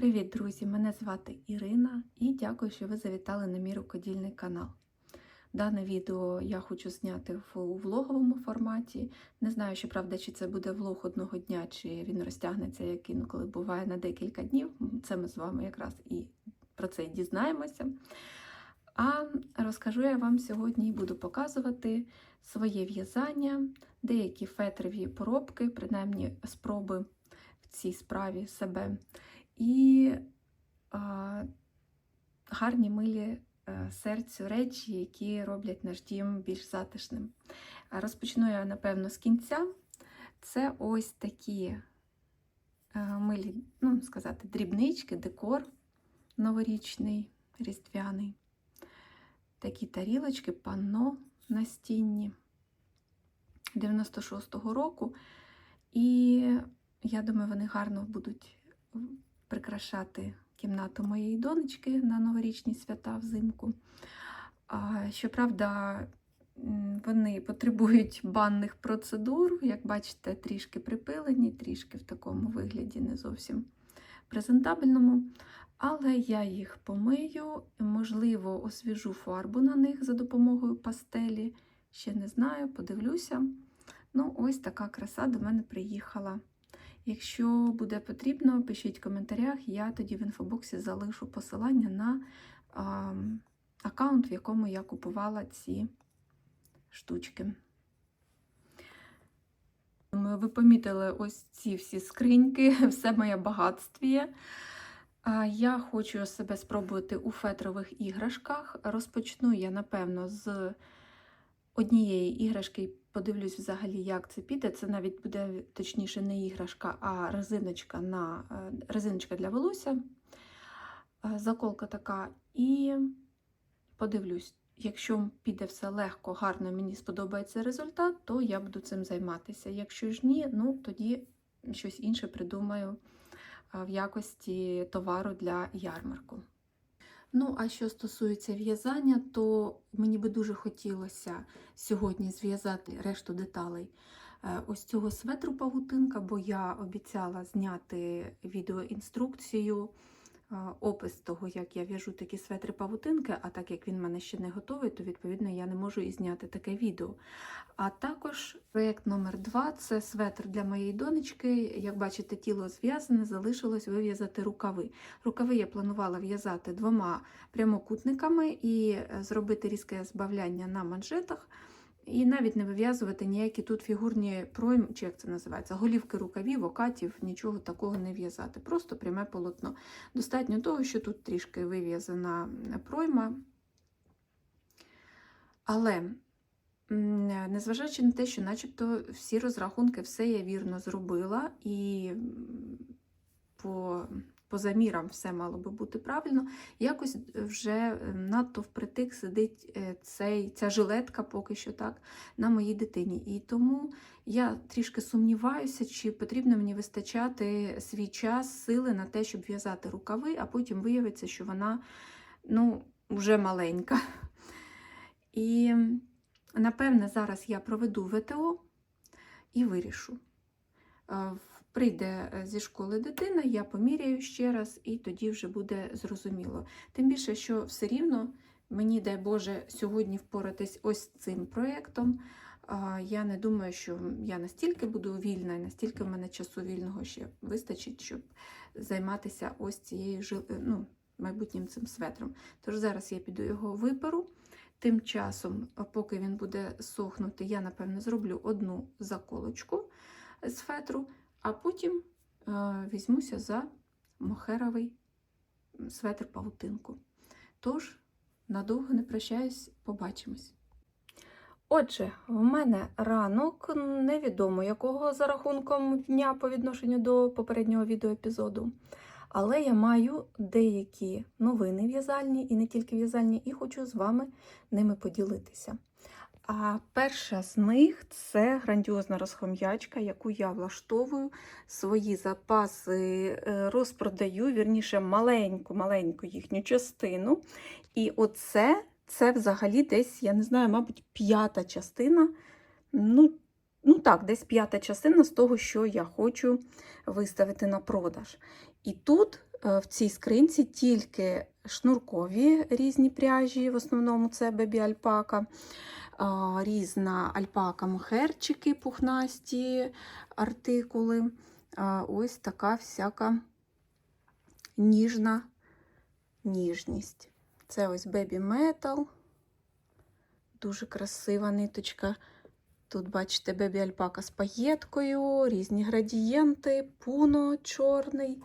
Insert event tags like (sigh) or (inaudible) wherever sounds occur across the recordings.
Привіт, друзі! Мене звати Ірина і дякую, що ви завітали на мій рукодільний канал. Дане відео я хочу зняти в влоговому форматі. Не знаю, що правда, чи це буде влог одного дня, чи він розтягнеться, як інколи буває на декілька днів. Це ми з вами якраз і про це і дізнаємося. А розкажу я вам сьогодні і буду показувати своє в'язання, деякі фетрові поробки, принаймні спроби в цій справі себе. І а, гарні милі е, серцю речі, які роблять наш дім більш затишним. Розпочну я, напевно, з кінця. Це ось такі е, милі, ну, сказати, дрібнички, декор новорічний, різдвяний. Такі тарілочки, панно настінні 96-го року. І я думаю, вони гарно будуть прикрашати кімнату моєї донечки на новорічні свята взимку. А, Щоправда, вони потребують банних процедур, як бачите, трішки припилені, трішки в такому вигляді не зовсім презентабельному. Але я їх помию, можливо, освіжу фарбу на них за допомогою пастелі. Ще не знаю, подивлюся. Ну, ось така краса до мене приїхала. Якщо буде потрібно, пишіть в коментарях, я тоді в інфобоксі залишу посилання на а, аккаунт, в якому я купувала ці штучки. Ви помітили ось ці всі скриньки, (laughs) все моє багатствіє. А Я хочу себе спробувати у фетрових іграшках. Розпочну я, напевно, з однієї іграшки подивлюсь взагалі, як це піде. Це навіть буде точніше не іграшка, а резиночка на е, резиночка для волосся. Е, Заколка така. І подивлюсь, якщо піде все легко, гарно, мені сподобається результат, то я буду цим займатися. Якщо ж ні, ну тоді щось інше придумаю е, в якості товару для ярмарку. Ну, а що стосується в'язання, то мені би дуже хотілося сьогодні зв'язати решту деталей е, ось цього светру павутинка, бо я обіцяла зняти відеоінструкцію, опис того, як я в'яжу такі светри павутинки, а так як він в мене ще не готовий, то відповідно я не можу і зняти таке відео. А також проєкт номер 2 це светр для моєї донечки. Як бачите, тіло зв'язане, залишилось вив'язати рукави. Рукави я планувала в'язати двома прямокутниками і е, зробити різке збавляння на манжетах. І навіть не вив'язувати ніякі тут фігурні пройм, чи як це називається, голівки рукавів, окатів, нічого такого не в'язати. Просто пряме полотно. Достатньо того, що тут трішки вив'язана пройма. Але незважаючи на те, що начебто всі розрахунки, все я вірно зробила, і по, по замірам все мало би бути правильно, якось вже надто впритик сидить е, цей, ця жилетка поки що так, на моїй дитині. І тому я трішки сумніваюся, чи потрібно мені вистачати свій час, сили на те, щоб в'язати рукави, а потім виявиться, що вона ну, вже маленька. І Напевне, зараз я проведу ВТО і вирішу. Е, Прийде е, зі школи дитина, я поміряю ще раз, і тоді вже буде зрозуміло. Тим більше, що все рівно мені, дай Боже, сьогодні впоратись ось цим проєктом. Я не думаю, що я настільки буду вільна, і настільки в мене часу вільного ще вистачить, щоб займатися ось цією ну, майбутнім цим светром. Тож зараз я піду його виперу. Тим часом, поки він буде сохнути, я, напевно, зроблю одну заколочку з фетру, а потім е, візьмуся за мохеровий светр павутинку. Тож, надовго не прощаюсь, побачимось. Отже, в мене ранок невідомо якого за рахунком дня по відношенню до попереднього відеоепізоду. Але я маю деякі новини в'язальні і не тільки в'язальні, і хочу з вами ними поділитися. А перша з них це грандіозна розхом'ячка, яку я влаштовую, свої запаси е, розпродаю, вірніше, маленьку-маленьку їхню частину. І оце це взагалі десь, я не знаю, мабуть, п'ята частина. Ну, ну так, десь п'ята частина з того, що я хочу виставити на продаж. І тут е, в цій скринці тільки шнуркові різні пряжі, в основному це бебі альпака, а, різна альпака мохерчики, пухнасті артикули. Ось така всяка ніжна ніжність. Це ось Baby Metal. Дуже красива ниточка. Тут, бачите, бебі альпака з паєткою, різні градієнти, пуно чорний.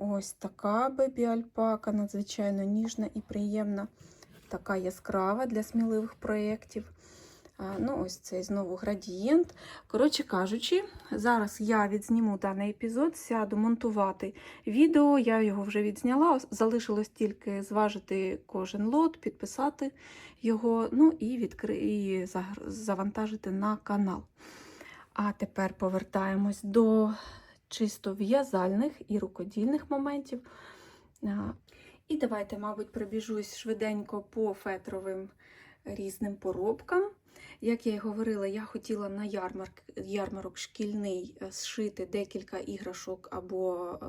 Ось така бебі альпака, надзвичайно ніжна і приємна, така яскрава для сміливих проєктів. Ну, ось цей знову градієнт. Коротше кажучи, зараз я відзніму даний епізод, сяду монтувати відео. Я його вже відзняла. Залишилось тільки зважити кожен лот, підписати його, ну і, відкри... і завантажити на канал. А тепер повертаємось до чисто в'язальних і рукодільних моментів. І давайте, мабуть, пробіжусь швиденько по фетровим різним поробкам. Як я й говорила, я хотіла на ярмарк, ярмарок шкільний е, зшити декілька іграшок або е,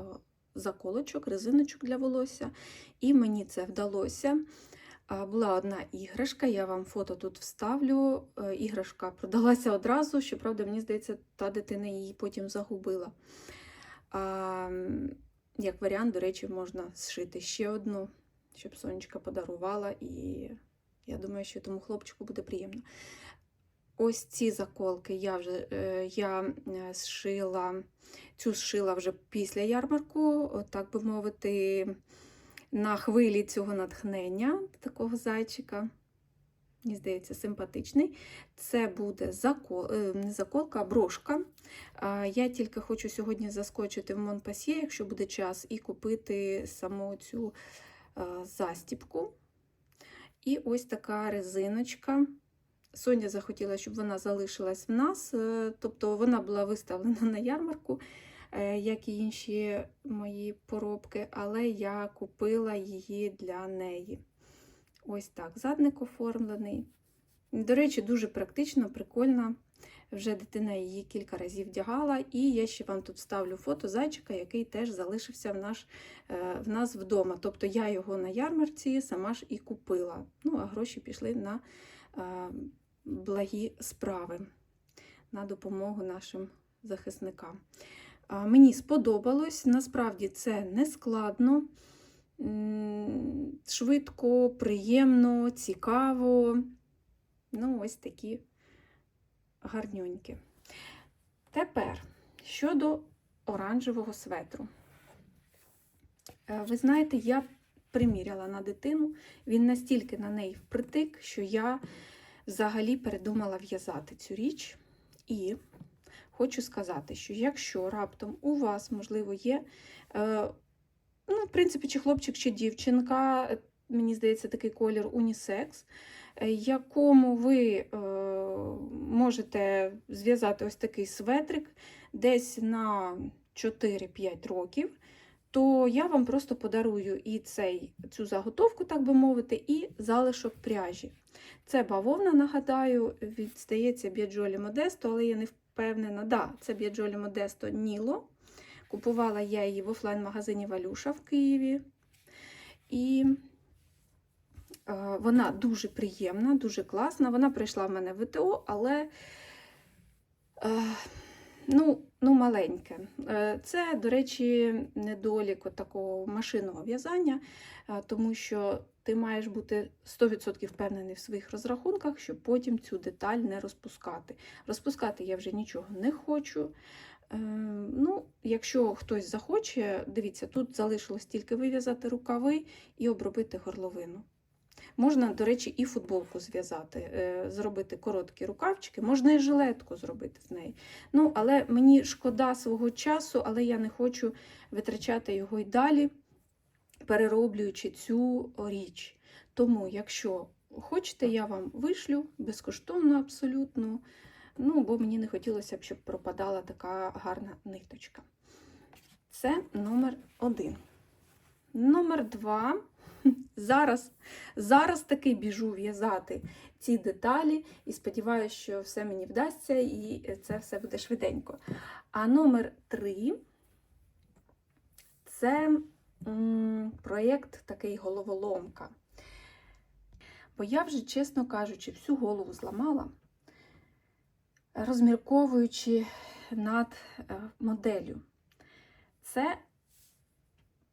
заколочок, резиночок для волосся, і мені це вдалося. Була одна іграшка, я вам фото тут вставлю. Е, Іграшка продалася одразу, щоправда, мені здається, та дитина її потім загубила. Як варіант, до речі, можна зшити ще одну, щоб сонечка подарувала, і я думаю, що тому хлопчику буде приємно. Ось ці заколки я вже е, я е, зшила, цю зшила вже після ярмарку, так би мовити, на хвилі цього натхнення такого зайчика. Мені здається, симпатичний. Це буде закол, е, не заколка, а брошка. Я тільки хочу сьогодні заскочити в Монпасьє, якщо буде час, і купити саму цю застіпку. І ось така резиночка. Соня захотіла, щоб вона залишилась в нас, е, тобто вона була виставлена на ярмарку, е, як і інші мої поробки, але я купила її для неї. Ось так, задник оформлений. До речі, дуже практично, прикольно. Вже дитина її кілька разів вдягала, і я ще вам тут ставлю фото зайчика, який теж залишився в, наш, е, в нас вдома. Тобто я його на ярмарці сама ж і купила. Ну, а гроші пішли на е, благі справи, на допомогу нашим захисникам. Мені сподобалось, насправді це не складно, швидко, приємно, цікаво. Ну, ось такі гарнюнькі. Тепер щодо оранжевого светру. Е, Ви знаєте, я приміряла на дитину, він настільки на неї впритик, що я взагалі передумала в'язати цю річ. І хочу сказати, що якщо раптом у вас, можливо, є, е, ну, в принципі, чи хлопчик, чи дівчинка, е, мені здається, такий колір унісекс, е, якому ви е, можете зв'язати ось такий светрик десь на 4-5 років, то я вам просто подарую і цей, цю заготовку, так би мовити, і залишок пряжі. Це бавовна, нагадаю, від, здається, Біаджолі Модесто, але я не впевнена. Да, це Біаджолі Модесто Ніло. Купувала я її в офлайн-магазині Валюша в Києві. І е, вона дуже приємна, дуже класна. Вона прийшла в мене в ВТО, але е, ну, ну, маленьке. Е, Це, до речі, недолік такого машинного в'язання, е, тому що ти маєш бути 100% впевнений в своїх розрахунках, щоб потім цю деталь не розпускати. Розпускати я вже нічого не хочу. Е, Ну, Якщо хтось захоче, дивіться, тут залишилось тільки вив'язати рукави і обробити горловину. Можна, до речі, і футболку зв'язати, е, зробити короткі рукавчики, можна і жилетку зробити з неї. Ну, але мені шкода свого часу, але я не хочу витрачати його й далі, перероблюючи цю річ. Тому, якщо хочете, я вам вишлю безкоштовно абсолютно. Ну, бо мені не хотілося б, щоб пропадала така гарна ниточка. Це номер один. Номер два. (laughs) Зараз, зараз таки біжу в'язати ці деталі і сподіваюся, що все мені вдасться і це все буде швиденько. А номер три це проєкт такий головоломка. Бо я вже, чесно кажучи, всю голову зламала, розмірковуючи над е, моделлю. Це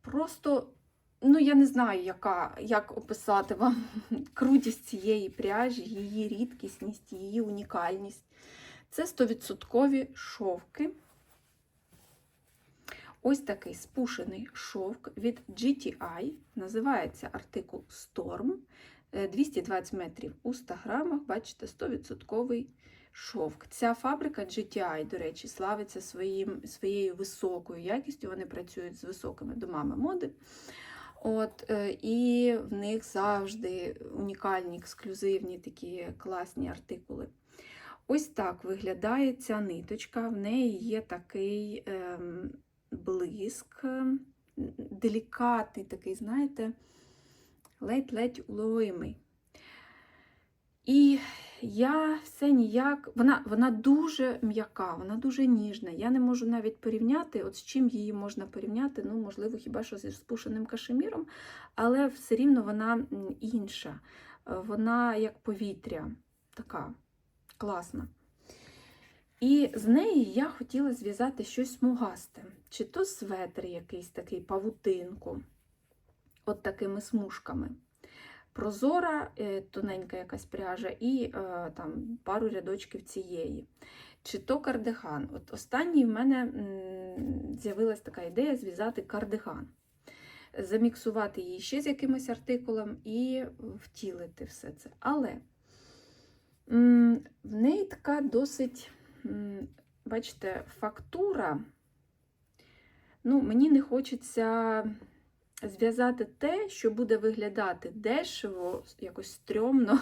просто, ну я не знаю, яка, як описати вам (laughs) крутість цієї пряжі, її рідкісність, її унікальність. Це 100% шовки. Ось такий спушений шовк від GTI. Називається артикул Storm. Е, 220 метрів у 100 грамах, бачите, 100% шовк. Ця фабрика GTI, до речі, славиться своїм, своєю високою якістю. Вони працюють з високими домами моди. От, е, І в них завжди унікальні, ексклюзивні такі класні артикули. Ось так виглядає ця ниточка. В неї є такий ем, блиск, делікатний, такий, знаєте, ледь-ледь уловимий. І я все ніяк, вона вона дуже м'яка, вона дуже ніжна. Я не можу навіть порівняти, от з чим її можна порівняти, ну, можливо, хіба що зі спушеним кашеміром, але все рівно вона інша. Е, Вона як повітря, така класна. І з неї я хотіла зв'язати щось смугасте, чи то светр якийсь такий, павутинку, от такими смужками. Прозора, е, тоненька якась пряжа, і е, там пару рядочків цієї. Чи то кардиган. От Останній в мене м, з'явилась така ідея зв'язати кардиган, заміксувати її ще з якимось артикулом і втілити все це. Але в неї така досить, бачите, фактура. Ну, Мені не хочеться зв'язати те, що буде виглядати дешево, якось стрьомно,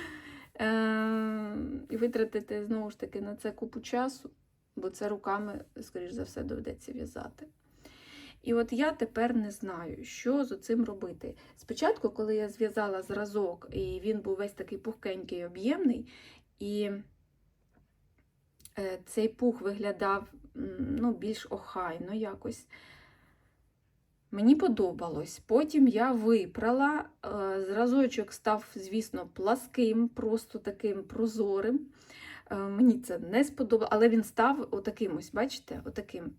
(laughs) е- і витратити знову ж таки на це купу часу, бо це руками, скоріш за все, доведеться в'язати. І от я тепер не знаю, що з цим робити. Спочатку, коли я зв'язала зразок, і він був весь такий пухкенький, об'ємний, і е, цей пух виглядав ну, більш охайно якось. Мені подобалось. Потім я випрала, е, зразочок став, звісно, пласким, просто таким прозорим. Е, Мені це не сподобалося, але він став отаким ось, бачите, отаким.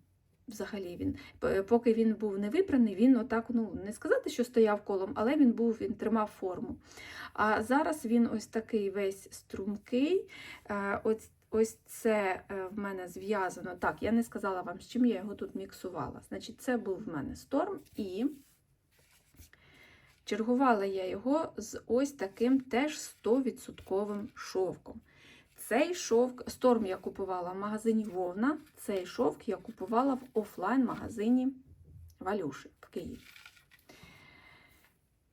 Взагалі він, поки він був не випраний, він отак, ну не сказати, що стояв колом, але він був, він тримав форму. А зараз він ось такий весь стрункий. Е, Ось, ось це е, в мене зв'язано. Так, я не сказала вам, з чим я його тут міксувала. Значить, це був в мене сторм і чергувала я його з ось таким теж 100% шовком. Цей шовк, сторм я купувала в магазині Вовна, цей шовк я купувала в офлайн-магазині Валюши в Києві.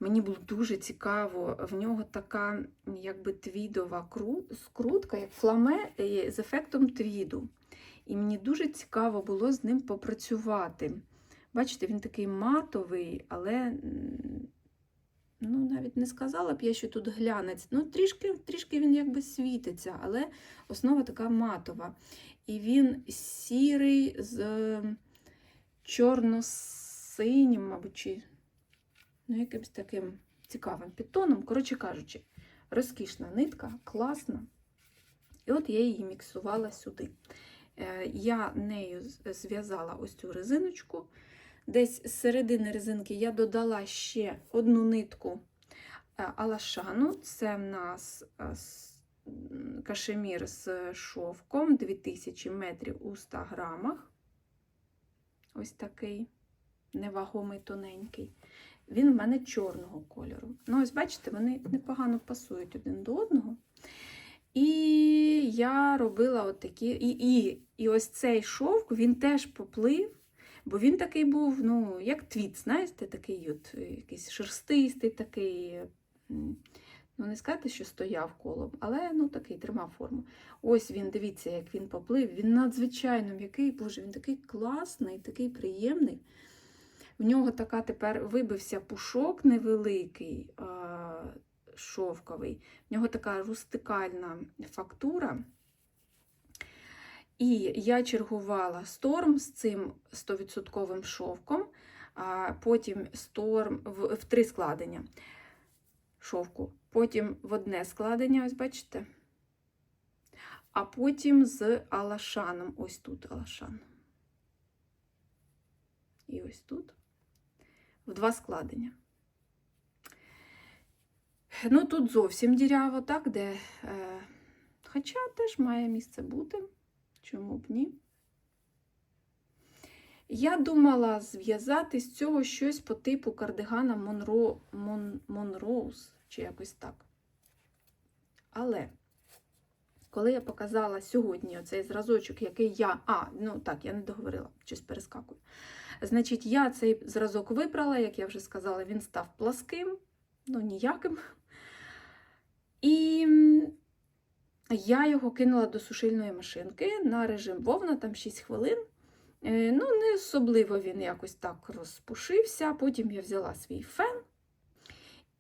Мені було дуже цікаво, в нього така якби твідова кру- скрутка, як фламе е, з ефектом твіду. І мені дуже цікаво було з ним попрацювати. Бачите, він такий матовий, але ну, навіть не сказала б я, що тут глянець. Ну, трішки, трішки він якби світиться, але основа така матова. І він сірий з чорно-синім, мабуть, ну, якимось таким цікавим підтоном. Коротше кажучи, розкішна нитка, класна. І от я її міксувала сюди. Е, Я нею зв'язала ось цю резиночку. Десь з середини резинки я додала ще одну нитку е, алашану. Це в нас е, кашемір з шовком 2000 метрів у 100 грамах. Ось такий невагомий тоненький. Він в мене чорного кольору. Ну, ось бачите, вони непогано пасують один до одного. І я робила отакі. І, і, і ось цей шовк він теж поплив, бо він такий був, ну, як твіт, знаєте, такий от, е, якийсь шерстистий, такий. Ну, не сказати, що стояв колом, але ну, такий тримав форму. Ось він, дивіться, як він поплив. Він надзвичайно м'який, боже, він такий класний, такий приємний. В нього така тепер вибився пушок невеликий, шовковий. В нього така рустикальна фактура. І я чергувала сторм з цим 100% шовком. а потім сторм в, в три складення шовку, потім в одне складення, ось бачите, а потім з алашаном. Ось тут алашан. І ось тут в два складення. Ну, тут зовсім діряво, так, де. Е, хоча теж має місце бути. Чому б ні? Я думала зв'язати з цього щось по типу кардигана Монро, Мон, Монроуз, чи якось так. Але коли я показала сьогодні оцей зразочок, який я. А, ну так, я не договорила, щось перескакую. Значить, я цей зразок вибрала, як я вже сказала, він став пласким, ну ніяким. І я його кинула до сушильної машинки на режим вовна, там 6 хвилин. Е, Ну, не особливо він якось так розпушився. Потім я взяла свій фен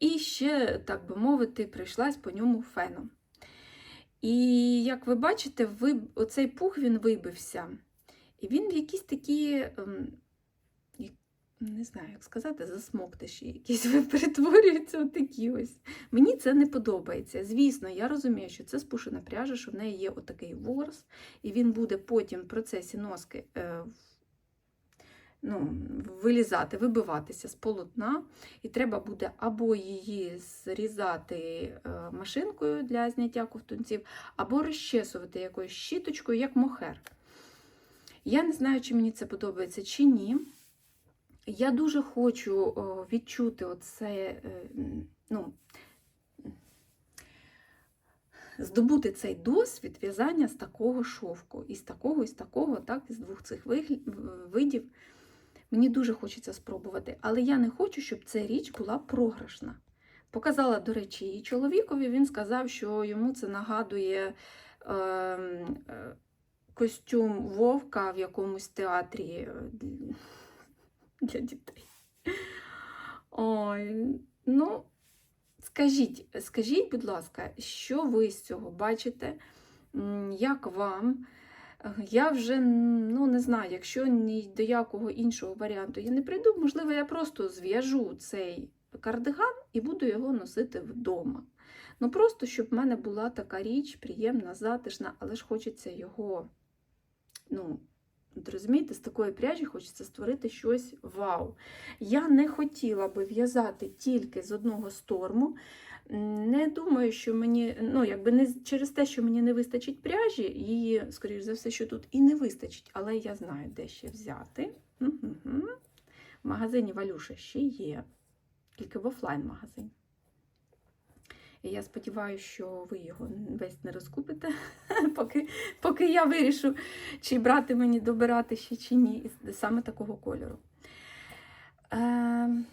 і ще, так би мовити, прийшлась по ньому феном. І як ви бачите, оцей пух він вибився. І він в якісь такі, ем, не знаю, як сказати, засмоктиші якісь (laughs) перетворюються отакі ось. Мені це не подобається. Звісно, я розумію, що це спушена пряжа, що в неї є отакий ворс, і він буде потім в процесі носки е, ну, вилізати, вибиватися з полотна. І треба буде або її зрізати е, машинкою для зняття ковтунців, або розчесувати якоюсь щіточкою, як мохер. Я не знаю, чи мені це подобається, чи ні. Я дуже хочу відчути оце, е, ну, здобути цей досвід в'язання з такого шовку, із такого, і з такого, так, із двох цих видів. Мені дуже хочеться спробувати, але я не хочу, щоб ця річ була програшна. Показала, до речі, її чоловікові, він сказав, що йому це нагадує е, е, костюм вовка в якомусь театрі е, для дітей. Ой, ну, скажіть, скажіть, будь ласка, що ви з цього бачите? Як вам? Я вже ну, не знаю, якщо ні до якого іншого варіанту я не прийду, можливо, я просто зв'яжу цей кардиган і буду його носити вдома. Ну, просто щоб в мене була така річ, приємна, затишна, але ж хочеться його, ну, розумієте, з такої пряжі хочеться створити щось вау. Я не хотіла би в'язати тільки з одного сторму. Не думаю, що мені, ну, якби не через те, що мені не вистачить пряжі, її, скоріш за все, що тут і не вистачить, але я знаю, де ще взяти. Мгм. В магазині Валюша ще є, тільки в офлайн-магазині. І я сподіваюся, що ви його весь не розкупите, (laughs) поки, поки я вирішу, чи брати мені добирати ще чи ні, саме такого кольору. Е,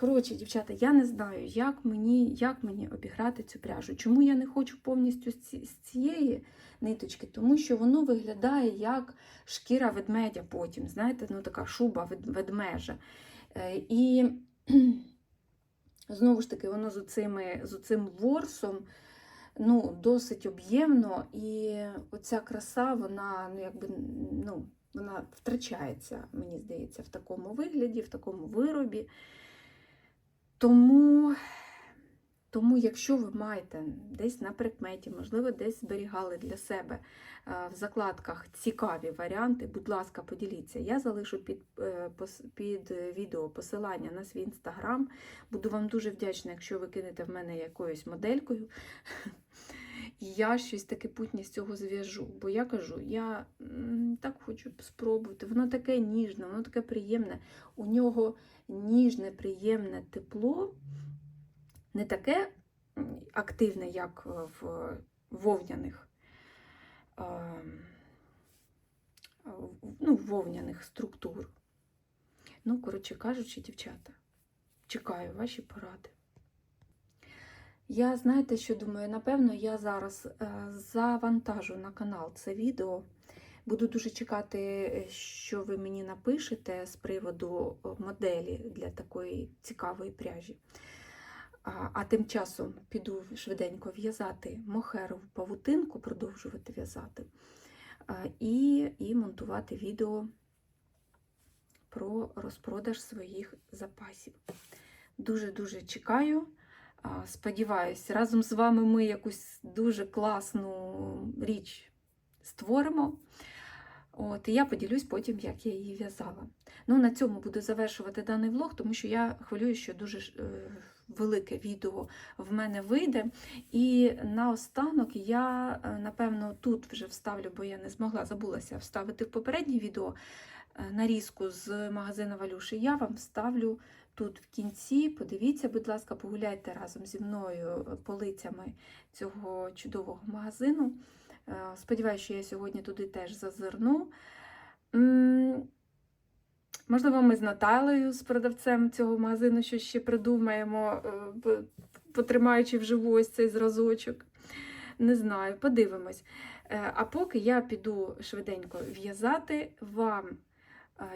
коротше, дівчата, я не знаю, як мені, як мені обіграти цю пряжу. Чому я не хочу повністю з, цієї ниточки? Тому що воно виглядає як шкіра ведмедя потім. Знаєте, ну така шуба вед- ведмежа. Е, і (clears throat) знову ж таки, воно з оцими, з оцим ворсом ну, досить об'ємно, і оця краса, вона, ну, якби, ну, вона втрачається, мені здається, в такому вигляді, в такому виробі. Тому, тому якщо ви маєте десь на прикметі, можливо, десь зберігали для себе е, в закладках цікаві варіанти, будь ласка, поділіться. Я залишу під, е, під відео посилання на свій інстаграм. Буду вам дуже вдячна, якщо ви кинете в мене якоюсь моделькою. Я щось таке путнє з цього зв'яжу. Бо я кажу, я так хочу спробувати. Воно таке ніжне, воно таке приємне. У нього ніжне, приємне тепло, не таке активне, як е, в вовняних. ну, вовняних структур. Ну, коротше кажучи, дівчата, чекаю ваші поради. Я знаєте, що думаю? Напевно, я зараз е, завантажу на канал це відео. Буду дуже чекати, е, що ви мені напишете з приводу е, моделі для такої цікавої пряжі. А, а тим часом піду швиденько в'язати мохерову павутинку, продовжувати в'язати, і, і монтувати відео про розпродаж своїх запасів. Дуже-дуже чекаю. Сподіваюсь, разом з вами ми якусь дуже класну річ створимо. От, і я поділюсь потім, як я її в'язала. Ну, на цьому буду завершувати даний влог, тому що я хвилюю, що дуже е, велике відео в мене вийде. І наостанок я, е, напевно, тут вже вставлю, бо я не змогла, забулася вставити в попереднє відео е, нарізку з магазину Валюші. Я вам вставлю тут в кінці. Подивіться, будь ласка, погуляйте разом зі мною е, полицями цього чудового магазину. Е, Сподіваюся, що я сьогодні туди теж зазирну. Можливо, ми з Наталею, з продавцем цього магазину, щось ще придумаємо, е, потримаючи вживу ось цей зразочок. Не знаю, подивимось. А поки я піду швиденько в'язати. Вам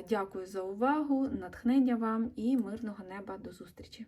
дякую за увагу, натхнення вам і мирного неба. До зустрічі!